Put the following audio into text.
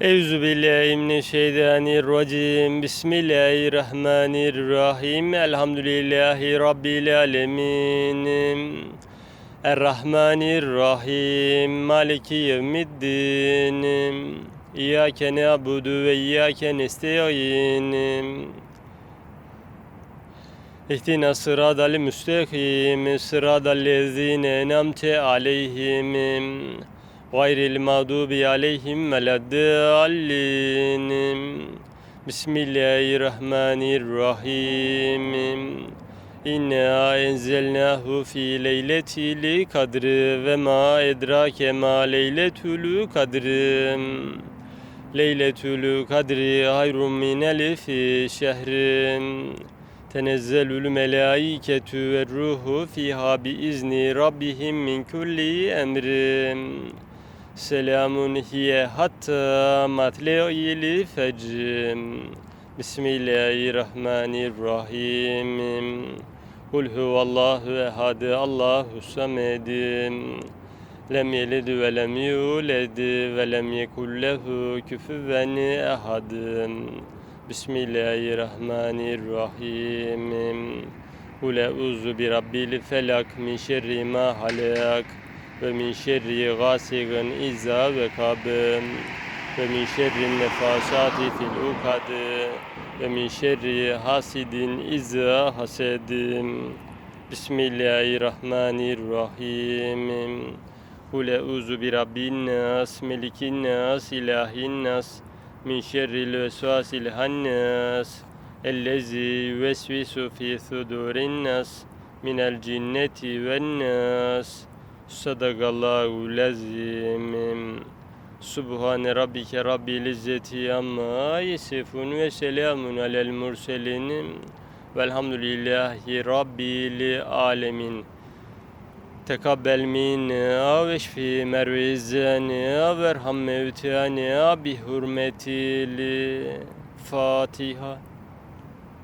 Euzu billahi mineşşeytanirracim. Bismillahirrahmanirrahim. Elhamdülillahi rabbil alamin. Errahmanirrahim. Maliki yevmiddin. İyyake na'budu ve iyyake nestaîn. İhtina sıradal müstakim sıradal lezine enamte aleyhim gayril mağdubi aleyhim veleddallin Bismillahirrahmanirrahim. İnna enzelnahu fi leyletil kadri ve ma edrake ma leyletül kadri. Leyletül kadri hayrun min elifi şehrin. Tenezzelül melaiketü ve ruhu fiha bi izni rabbihim min kulli emrin. Selamun hiye hatta matle'il fecrim. Bismillahirrahmanirrahim. Kul huvallahu ehad, Allahu samedim. Lem yelid ve lem yuled ve lem yekul lehu küfüven ehad. Bismillahirrahmanirrahim. Kul euzu bi rabbil felak min şerri ma halak ve min şerri gasiqin iza vekab ve min şerri nefasati fil ukad ve min şerri hasidin iza hased. Bismillahirrahmanirrahim. Kul euzu bi rabbin nas, melikin nas, ilahin nas. Min şerril vesvasil hannas. Ellezi yuvesvisu fi sudurin nas. Minel cinneti ven nas sadakallahu lazim Subhane rabbike rabbil izzeti amma yasifun ve selamun alel murselin velhamdülillahi rabbil alemin Tekabbel minna ve şfi mervizena ve erham mevtana bi hurmetil Fatiha.